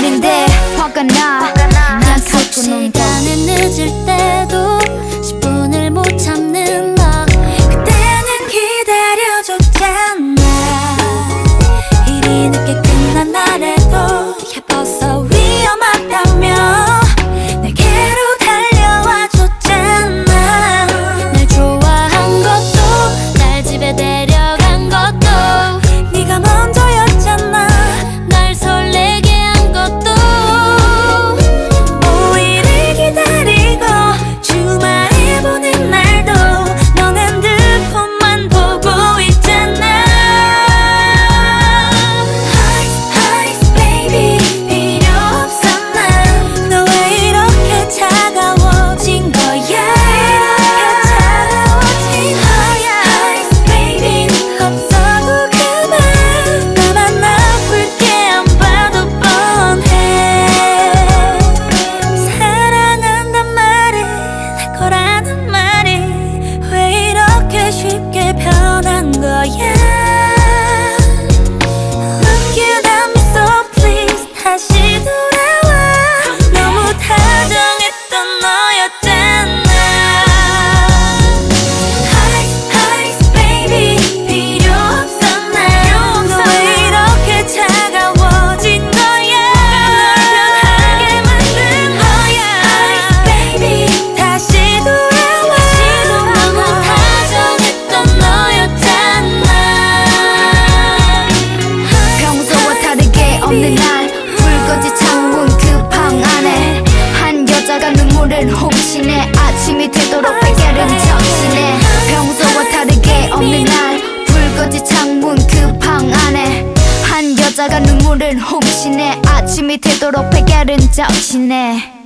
있는데 화가 나 없는 날 불꺼지 창문 그 방 안에 한 여자가 눈물을 훔치네 아침이 되도록 베개를 적시네 평소와 다르게 없는 날 불꺼지 창문 그 방 안에 한 여자가 눈물을 훔치네 아침이 되도록 베개를 적시네